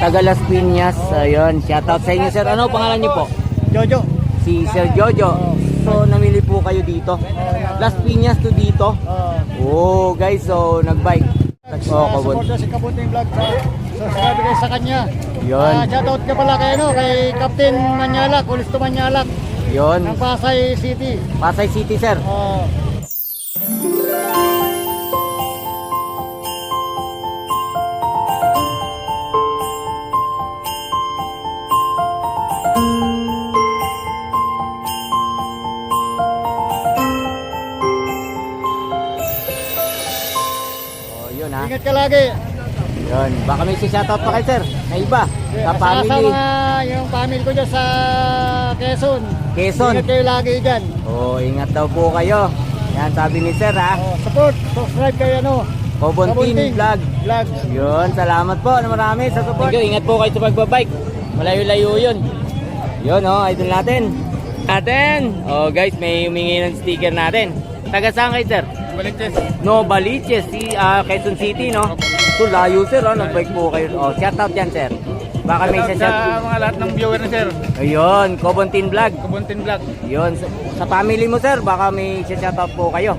taga Las Piñas. Ayun, shoutout sa inyo sir. Ano pangalan niyo po? Jojo. Si Sir Jojo. So, namili po kayo dito. Las Piñas to dito. Oh, guys, so nag-bike. Oh, kabon. Si Kabunting Vlog sa subscribe kayo sa kanya. Yun. Ah, shoutout ka pala kay ano, kay Captain Manyalak, Ulisto Manyalak Yun. ng Pasay City. Pasay City, sir. Oh. Oh, yun ha. Ingat ka lagi. Yun. Baka may shoutout pa kayo, sir. Na iba. Sa Sa, sa family. mga yung family ko dyan sa Quezon. Quezon. Ingat kayo lagi dyan. Oh, ingat daw po kayo. Yan, sabi ni sir ha. Oh, support, subscribe kayo ano. Kobontin Vlog. Vlog. Yun, salamat po na marami sa support. Thank you, ingat po kayo sa pagbabike. Malayo-layo yun. Yun, oh, idol natin. Natin. Oh, guys, may humingi ng sticker natin. Taga saan kayo, sir? Baliches. No, Baliches, si ah, Quezon City, no? So, layo, sir, oh, nag-bike po kayo. Oh, shout out yan, sir. Baka may isa Sa shout mga lahat ng viewer na sir. Ayun, Kobontin Vlog. Kubuntin Vlog. Yun, sa, sa family mo, sir, baka may isa shout out po kayo.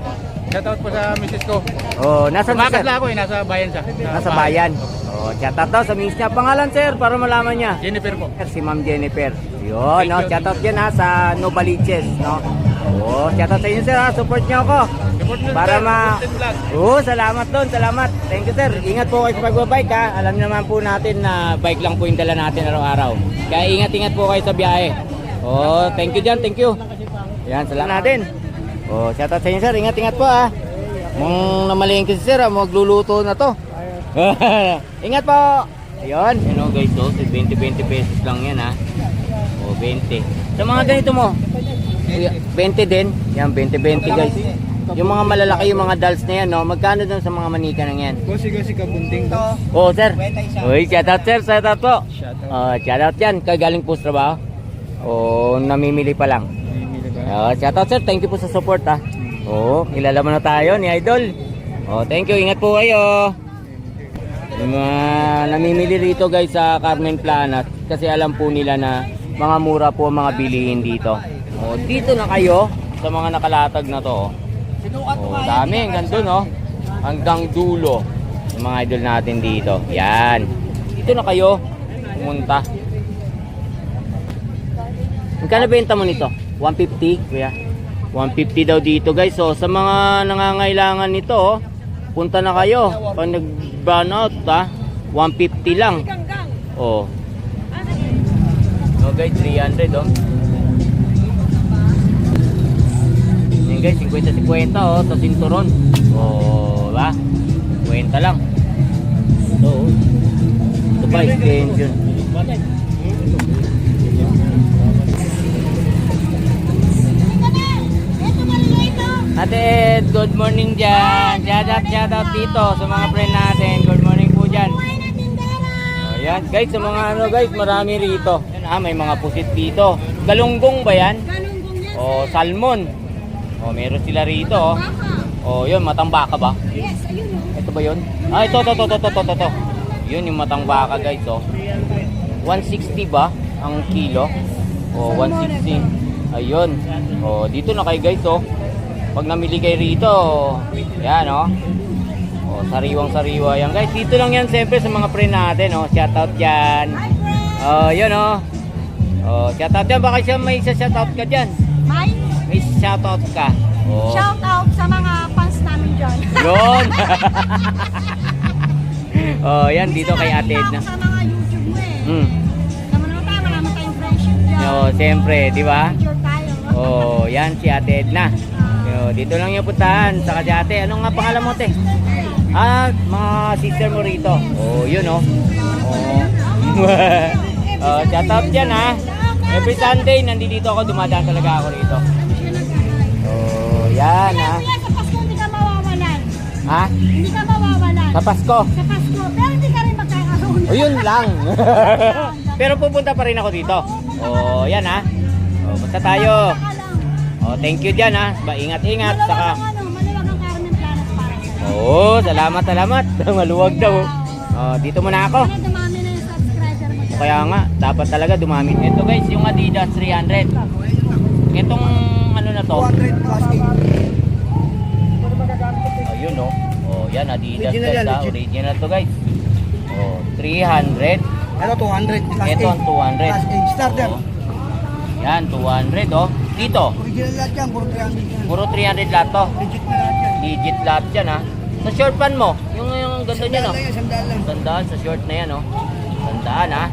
Shoutout po sa misis ko. Oh, nasan si Tumakas sir? lang ako eh, nasa bayan siya. Nasa bayan. Oh, shout out daw sa miss niya. Pangalan, sir, para malaman niya. Jennifer po. Si Ma'am Jennifer. Yun, no? Thank you. Shoutout yan ha sa Novaliches, no? Oo, shoutout sa inyo sir ha. Support niyo ako. Para ma-. Oo, salamat doon. Salamat. Thank you sir. Ingat po kayo sa pagbabike ha. Alam naman po natin na bike lang po yung dala natin araw-araw. Kaya ingat-ingat po kayo sa biyahe. Oo, thank you dyan. Thank you. Yan, salamat natin. Oo, shoutout sa inyo sir. Ingat-ingat po ha. Mong namalingkin si sir ha. Magluluto na to. ingat po. Ayun. Yan o guys, oh, 20-20 pesos lang yan ha. O, 20. Sa mga ganito mo, Kuya, 20 din. Yan, 20-20 guys. Yung mga malalaki, yung mga dolls na yan, no? Magkano dun sa mga manika ng yan? Bossy ko si Kabunting to. Oo, sir. Uy, shout out, sir. Shout out po. Uh, shout out yan. Kagaling po sa trabaho. O, namimili pa lang. Uh, shout out, sir. Thank you po sa support, ha. Oo, kilala mo na tayo ni Idol. Oh, thank you. Ingat po kayo. Yung mga namimili rito guys sa Carmen Planas kasi alam po nila na mga mura po ang mga bilihin dito. Oh, dito na kayo sa mga nakalatag na to. Oh, dami hanggang doon oh. Hanggang dulo. Yung mga idol natin dito. Yan. Dito na kayo pumunta. Magkano benta mo nito? 150, kuya. 150 daw dito guys. So sa mga nangangailangan nito, oh, punta na kayo. Pag nag-burn out ha, 150 lang. Oh. So guys, 300 oh. Guys, 50-50 oh, sa sinturon. Oh, ba? 50 lang. Ito oh. Ito pa, extension. Ate Ed, good morning dyan. Shout out, shout out dito sa mga friend natin. Good morning po dyan. Oh, yan. Guys, sa mga ano guys, marami rito. Yan ah, may mga pusit dito. Galunggong ba yan? O salmon. O meron sila rito. Oh. O yun, matang baka ba? Yes, ayun o. Ito ba yun? Ah, ito, ito, ito, ito, ito, ito. Yun yung matang baka guys, oh. 160 ba ang kilo? O, 160. Ayun. O, dito na kayo guys, oh. Pag namili kayo rito, yan, oh. O, sariwang sariwa yan. Guys, dito lang yan siyempre sa mga friend natin, oh. Shoutout dyan. Oh, yun, oh. Oh, shoutout dyan. Baka siya may isa shoutout ka dyan. May shoutout ka. Oh. shout out sa mga fans namin dyan. Yun. oh, yan dito kay Ate Edna. sa mga YouTube mo eh. Mm. Naman naman tayo, marami tayong friendship dyan. Yo, siyempre, di ba? Oh, yan si Ate Edna. Yo, dito lang yung puntahan. Saka si Ate, ano nga pangalan mo, te? Ah, mga sister mo rito. Oh, yun oh. Oh. oh, shout out dyan ha. Every Sunday, nandito ako, dumadaan talaga ako rito. Oh, yan ha. Kuya, sa Pasko hindi ka mawawalan. Ha? Hindi ka mawawalan. Sa Pasko. Sa Pasko. Pero hindi ka rin magkakaroon. O yun lang. Pero pupunta pa rin ako dito. Oh, yan ha. Oh, basta tayo. Oh, thank you dyan ha. Ba, ingat-ingat. Saka, ang ano, maluwag ang Carmen Planas para sa'yo. oh, salamat, salamat. Maluwag daw. Oh, dito muna ako. Kaya dumami na yung subscriber Kaya nga, dapat talaga dumami. Ito guys, yung Adidas 300. Itong ano na to? 200 plus Ayun oh. Oh, yan Adidas Original yan, legit. Original to guys. Oh, 300. Ito 200 plus Ito ang 200. Plus A. Starter. Oh. Yan, 200 oh. Dito, Original lahat yan, puro 300 yan. puro 300 lahat to. Legit na lahat yan. Legit lahat yan ha. Sa short pan mo, yung, yung ganda niya no. Sandaan yan, sandaan lang. Tandaan sa short na yan oh. Tandaan ha.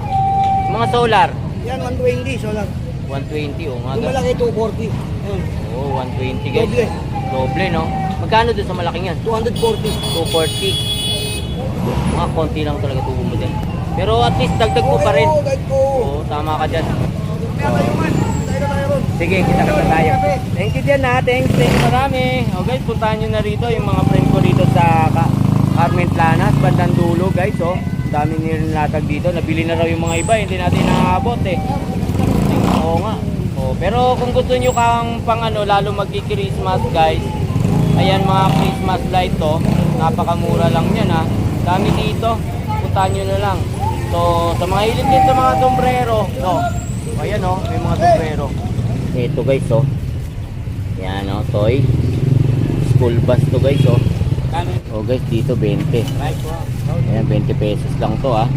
Mga solar, Yan, 120 solar. 120 oh. Mga Yung malaki 240. Yan. Oh, 120 guys. Doble. Doble no. Magkano doon sa malaking yan? 240. 240. Mga konti lang talaga tubo mo din. Pero at least dagdag mo pa rin. Oo. Oo, tama ka dyan. Sige, kita ka tayo. Thank you dyan ha. Thanks, thanks marami. O guys, puntahan nyo na rito yung mga friend ko dito sa Carmen Planas, bandang dulo guys. Oh. Dami nilatag dito. Nabili na raw yung mga iba. Hindi natin nakaabot eh. Oo nga. Pero kung gusto nyo kang pang ano, lalo magki-Christmas guys, ayan mga Christmas light to, napakamura lang yan ha. Dami dito, puntahan nyo na lang. So, sa mga hilig din sa mga sombrero, no, ayan oh, may mga sombrero. Ito guys oh, yan oh, toy. School bus to guys oh. Oh guys, dito 20. Ayan, 20 pesos lang to ah.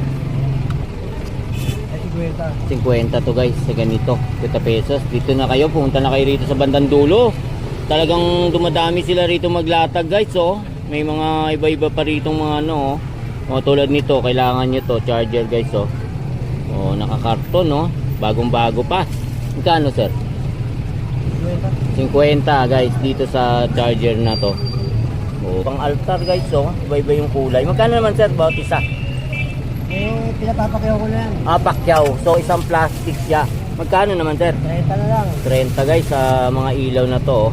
50 to guys sa ganito 50 pesos. Dito na kayo pumunta na kayo rito sa bandang dulo. Talagang dumadami sila rito maglatag guys oh. May mga iba-iba pa rito mga ano oh. oh tulad nito kailangan nyo to charger guys oh. Oh nakakarton no bagong bago pa. Magkano sir? 50 guys dito sa charger na to. Oh pang altar guys oh. Iba-iba yung kulay. Magkano naman sir bawat isa Eh, pinapapakyaw ko na yan. Ah, pakyaw. So, isang plastic siya. Magkano naman, sir? 30 na lang. 30 guys sa mga ilaw na to. oh.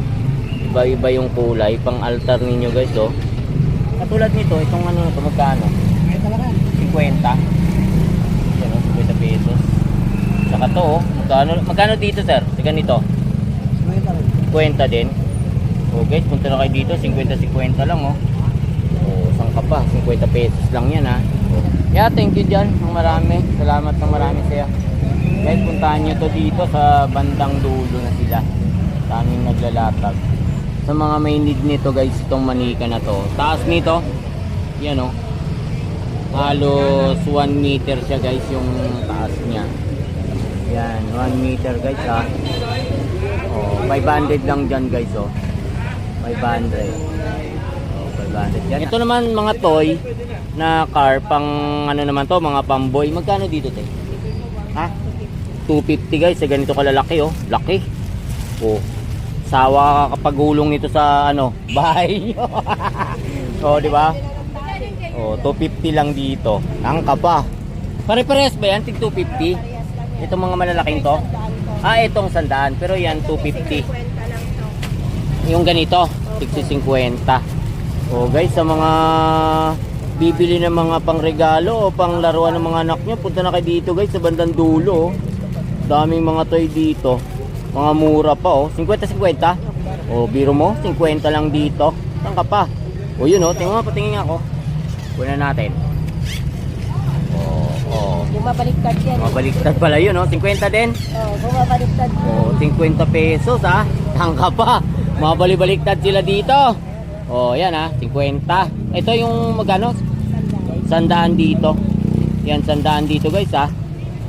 Iba-iba yung kulay. Pang altar ninyo guys, oh. Katulad nito, itong ano na to, magkano? 30 na lang. 50. Yan, oh, 50 pesos. Saka to, oh. Magkano, magkano dito, sir? Sa ganito? 50 rin. 50 din. Oh, guys, punta na kayo dito. 50-50 lang, oh. Oh, saan ka pa? 50 pesos lang yan, ha. Yeah, thank you dyan. Ang marami. Salamat ng marami sa'yo. Guys, puntahan nyo to dito sa bandang dulo na sila. Daming naglalatag. Sa mga may need nito guys, itong manika na to. Taas nito, yan oh. Halos 1 meter siya guys yung taas niya. Yan, 1 meter guys ha. Oh, 500 lang dyan guys oh. 500. 500 yan. Ito naman mga toy na car pang ano naman to, mga pamboy. Magkano dito, te? Ha? 250 guys, sa ganito kalalaki oh. Laki. Oh. Sawa ka kapag gulong nito sa ano, bahay oh, di ba? Oh, 250 lang dito. Ang pa. Pare-parehas ba yan? Tig 250? Itong mga malalaking to? Ah, itong sandaan. Pero yan, 250. Yung ganito, tig 50. Oh, guys, sa mga bibili ng mga pangregalo o pang laruan ng mga anak nyo, punta na kayo dito guys sa bandang dulo. oh. Daming mga toy dito. Mga mura pa oh. 50-50. Oh, biro mo, 50 lang dito. Saan ka pa? Oh, yun oh. Tingnan mo, patingin ako. Kunin natin. Oh, oh. Bumabaliktad yan. Mabaliktad pala yun oh. 50 din. Oh, bumabaliktad. Oh, 50 pesos ha. Saan ka pa? Mabali-baliktad sila dito. Oh, yan ha. 50. Ito yung magano? Sandaan dito. Yan, sandaan dito guys ha.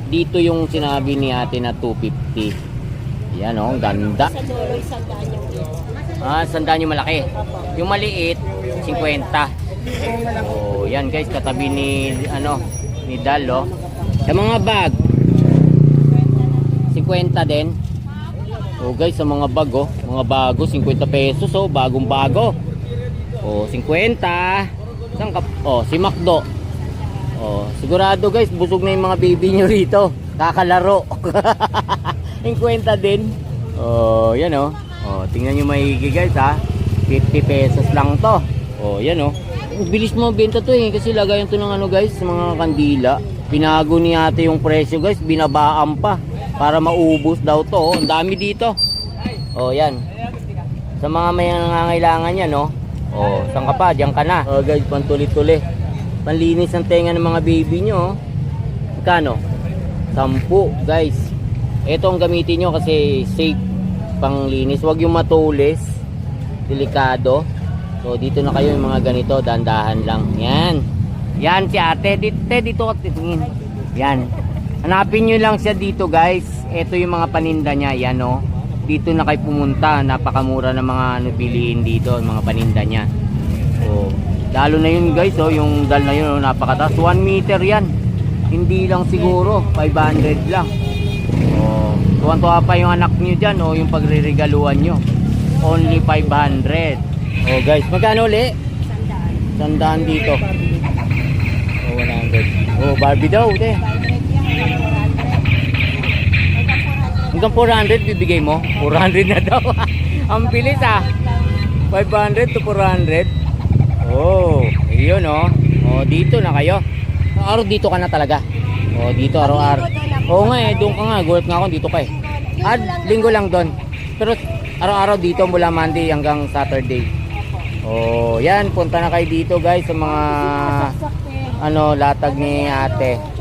Dito yung sinabi ni ate na 250. Yan oh, ganda. Ah, sandaan yung malaki. Yung maliit, 50. Oh, yan guys, katabi ni ano, ni Dal oh. Sa mga bag, 50 din. Oh guys, sa mga bag oh, mga bago 50 pesos oh, bagong bago. Oh, 50. Saan ka? Oh, si Macdo. Oh, sigurado guys, busog na yung mga baby nyo rito. Kakalaro. 50 din. Oh, yan oh. Oh, tingnan nyo maigi guys ha. 50 pesos lang to. Oh, yan. Ang Bilis mo benta to eh kasi lagayan to ng ano guys, mga kandila. Pinago ni ate yung presyo guys, binabaan pa para maubos daw to. Ang dami dito. Oh, yan. Sa mga may nangangailangan yan, no? Oh, saan ka pa? Diyan ka na. Oh, guys, pantuli-tuli. Panlinis ng tenga ng mga baby nyo, oh. Magkano? Sampu, guys. Ito ang gamitin nyo kasi safe panglinis. Huwag yung matulis. Delikado. So, dito na kayo yung mga ganito. Dandahan lang. Yan. Yan si ate. Dito, dito ka titingin. Yan. Hanapin nyo lang siya dito, guys. Ito yung mga paninda niya. Yan, oh. Dito na kayo pumunta. Napakamura ng mga ano, bilihin dito. Mga paninda niya. Oh. Lalo na yun, guys, oh. Yung dal na yun, oh, napakataas. 1 meter yan. Hindi lang siguro. 500 lang. Oh, tuwan-tuwa pa yung anak niyo diyan oh, yung pagreregaluhan niyo. Only 500. Oh, guys, magkano uli? Sandaan. Dito. Oh, 100. Oh, Barbie daw, te. 500 yan. Hanggang 400. Hanggang 400 bibigay mo? 400 na daw. Ang bilis ah. 500 to 400. Oh, yun oh. Oh, dito na kayo. Araw dito ka na talaga. Oh, dito araw-araw. Oo nga eh, doon ka nga. Gulat nga ako dito pa eh. Ah, linggo lang doon. Pero araw-araw dito mula Monday hanggang Saturday. Oh, yan. Punta na kayo dito guys sa mga ano latag ni ate.